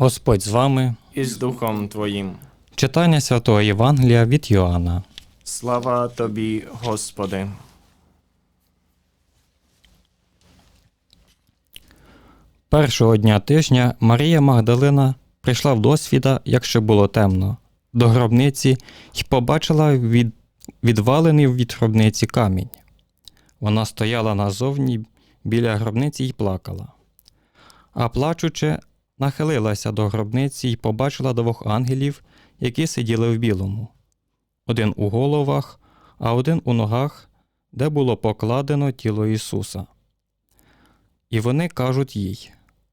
Господь з вами. і з Духом Твоїм. Читання Святого Євангелія від Йоанна. Слава Тобі, Господи. Першого дня тижня Марія Магдалина прийшла в досвіда, як ще було темно, до гробниці і побачила від... відвалений від гробниці камінь. Вона стояла назовні біля гробниці і плакала. А плачучи, нахилилася до гробниці і побачила двох ангелів, які сиділи в білому. Один у головах, а один у ногах, де було покладено тіло Ісуса. І вони кажуть їй: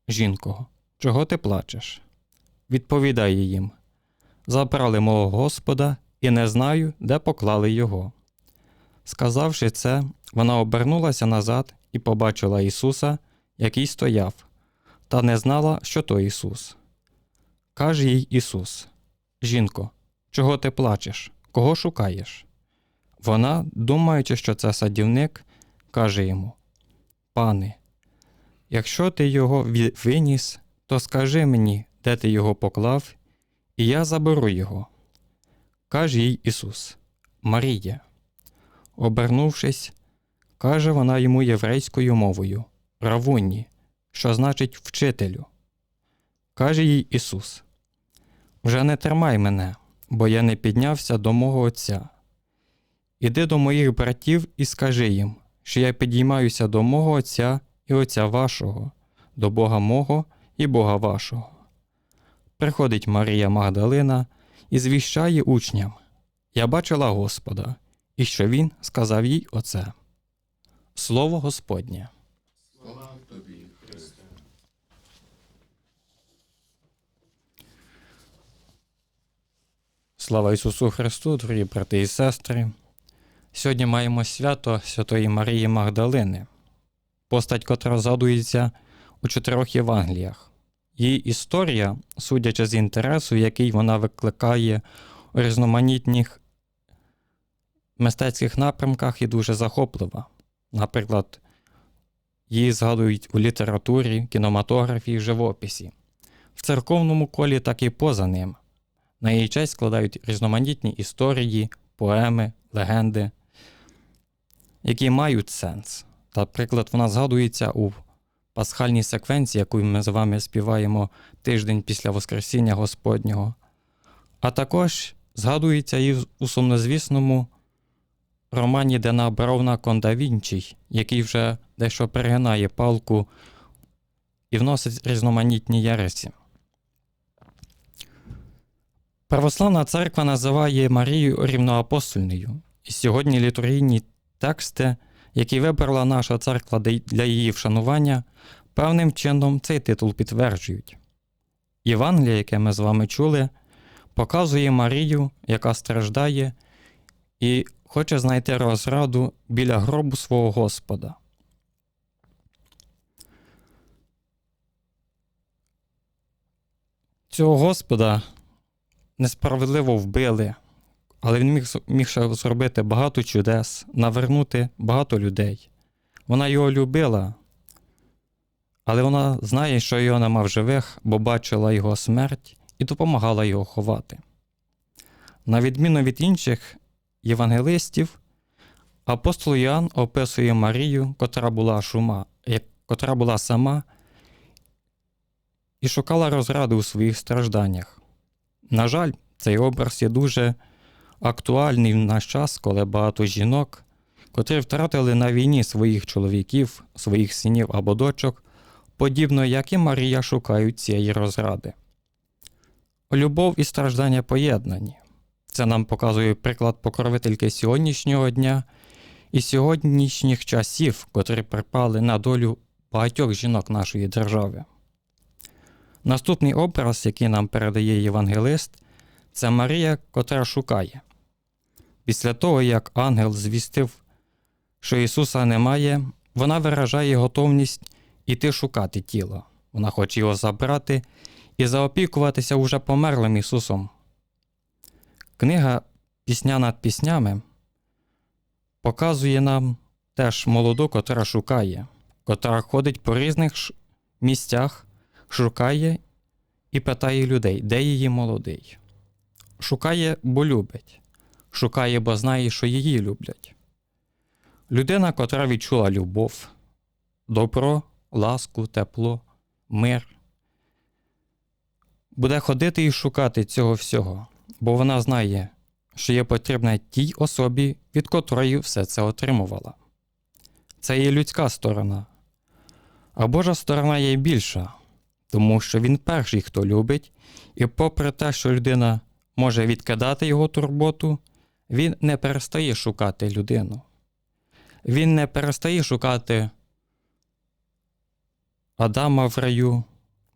Жінко, чого ти плачеш? Відповідає їм: Забрали мого Господа і не знаю, де поклали його. Сказавши це, вона обернулася назад і побачила Ісуса, який стояв, та не знала, що то Ісус. Каже їй Ісус: Жінко, чого ти плачеш? Кого шукаєш? Вона, думаючи, що це садівник, каже йому: Пане, Якщо ти його виніс, то скажи мені, де ти його поклав, і я заберу його. Каже їй Ісус, Марія. Обернувшись, каже вона йому єврейською мовою Равунні, що значить вчителю. Каже їй Ісус: Вже не тримай мене, бо я не піднявся до мого Отця. Іди до моїх братів і скажи їм, що я підіймаюся до мого Отця і Отця вашого, до Бога мого і Бога вашого. Приходить Марія Магдалина і звіщає учням: Я бачила Господа, і що Він сказав їй оце. Слово Господнє. Слава Ісусу Христу, дорогі брати і сестри. Сьогодні маємо свято Святої Марії Магдалини постать, котра згадується у чотирьох Євангеліях. Її історія, судячи з інтересу, який вона викликає у різноманітних мистецьких напрямках, і дуже захоплива. Наприклад, її згадують у літературі, кінематографії, живописі. В церковному колі, так і поза ним. На її честь складають різноманітні історії, поеми, легенди, які мають сенс. Наприклад, вона згадується у пасхальній секвенції, яку ми з вами співаємо тиждень після Воскресіння Господнього. А також згадується і у сумнозвісному романі Дена Бровна Конда Вінчий, який вже дещо перегинає палку і вносить різноманітні єресі. Православна церква називає Марію рівноапостольною, і сьогодні літургійні тексти які вибрала наша церква для її вшанування, певним чином цей титул підтверджують. Євангеліє, яке ми з вами чули, показує Марію, яка страждає і хоче знайти розраду біля гробу свого Господа. Цього Господа несправедливо вбили, але він міг, міг ще зробити багато чудес, навернути багато людей. Вона його любила, але вона знає, що його нема в живих, бо бачила його смерть і допомагала його ховати. На відміну від інших євангелистів, апостол Іоанн описує Марію, котра була шума, котра була сама і шукала розради у своїх стражданнях. На жаль, цей образ є дуже актуальний в наш час, коли багато жінок, котрі втратили на війні своїх чоловіків, своїх синів або дочок, подібно як і Марія шукають цієї розради. Любов і страждання поєднані. Це нам показує приклад покровительки сьогоднішнього дня і сьогоднішніх часів, котрі припали на долю багатьох жінок нашої держави. Наступний образ, який нам передає євангелист, це Марія, котра шукає. Після того, як ангел звістив, що Ісуса немає, вона виражає готовність іти шукати тіло. Вона хоче його забрати і заопікуватися уже померлим Ісусом. Книга пісня над піснями показує нам теж молоду, котра шукає, котра ходить по різних місцях, шукає і питає людей, де її молодий. Шукає, бо любить, шукає, бо знає, що її люблять. Людина, котра відчула любов, добро, ласку, тепло, мир, буде ходити і шукати цього всього, бо вона знає, що є потрібне тій особі, від котрої все це отримувала. Це є людська сторона. А Божа сторона є більша, тому що він перший, хто любить, і попри те, що людина може відкидати його турботу, він не перестає шукати людину. Він не перестає шукати Адама в раю,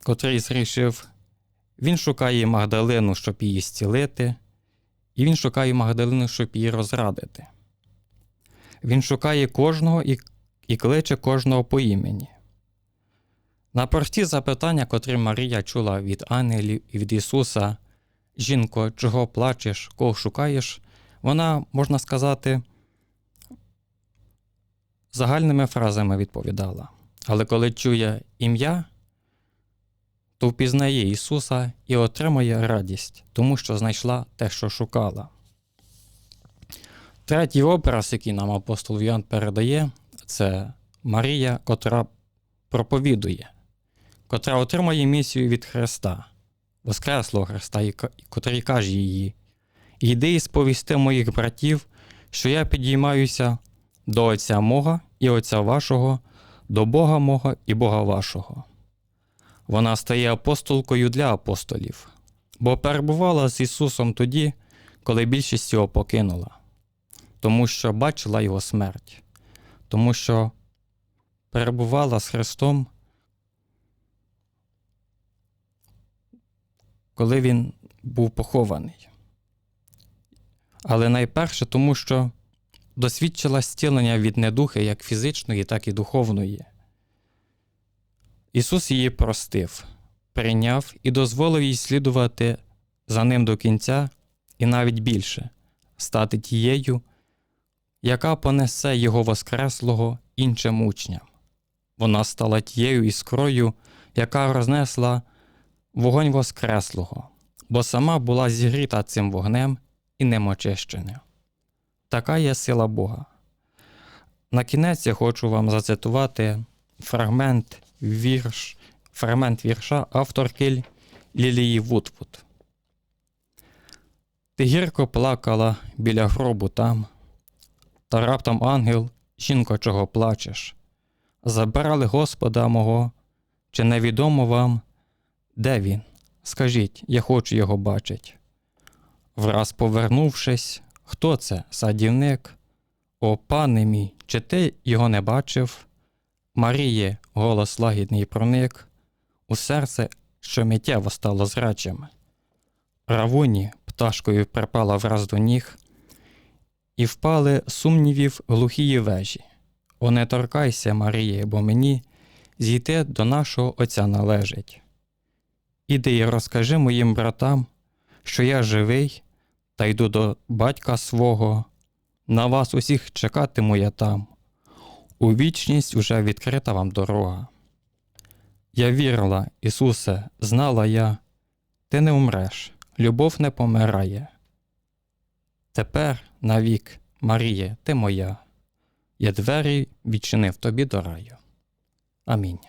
котрий зрішив. Він шукає Магдалину, щоб її зцілити, і він шукає Магдалину, щоб її розрадити. Він шукає кожного і, і кличе кожного по імені. На прості запитання, котрі Марія чула від ангелів і від Ісуса, жінко, чого плачеш, кого шукаєш, вона, можна сказати, загальними фразами відповідала. Але коли чує ім'я, то впізнає Ісуса і отримує радість, тому що знайшла те, що шукала. Третій образ, який нам апостол Йоанн передає, це Марія, котра проповідує, котра отримує місію від Христа, Воскреслого Христа, котрий каже їй: Йди і сповісти моїх братів, що я підіймаюся до Отця мого і Отця вашого, до Бога мого і Бога вашого. Вона стає апостолкою для апостолів, бо перебувала з Ісусом тоді, коли більшість його покинула, тому що бачила його смерть, тому що перебувала з Христом, коли Він був похований. Але найперше тому, що досвідчила зцілення від недухи як фізичної, так і духовної. Ісус її простив, прийняв і дозволив їй слідувати за ним до кінця і навіть більше стати тією, яка понесе Його Воскреслого іншим учням. Вона стала тією іскрою, яка рознесла вогонь Воскреслого, бо сама була зігріта цим вогнем і немочищеною. Така є сила Бога. На кінець я хочу вам зацитувати фрагмент вірш, фрагмент вірша авторки Лілії Вудвуд. Ти гірко плакала біля гробу там, та раптом ангел, жінко, чого плачеш. Забрали Господа мого, чи невідомо вам, де він? Скажіть, я хочу його бачить. Враз повернувшись, хто це, садівник? О, пане мій, чи ти його не бачив? Маріє, голос лагідний проник, у серце, що миттєво стало зрачим. Равуні пташкою припала враз до ніг, і впали сумнівів глухії вежі. О, не торкайся, Маріє, бо мені зійти до нашого Отця належить. Іди і розкажи моїм братам, що я живий, та йду до батька свого, на вас усіх чекатиму я там. У вічність уже відкрита вам дорога. Я вірила, Ісусе, знала я, ти не умреш, любов не помирає. Тепер навік, Маріє, ти моя, я двері відчинив тобі до раю. Амінь.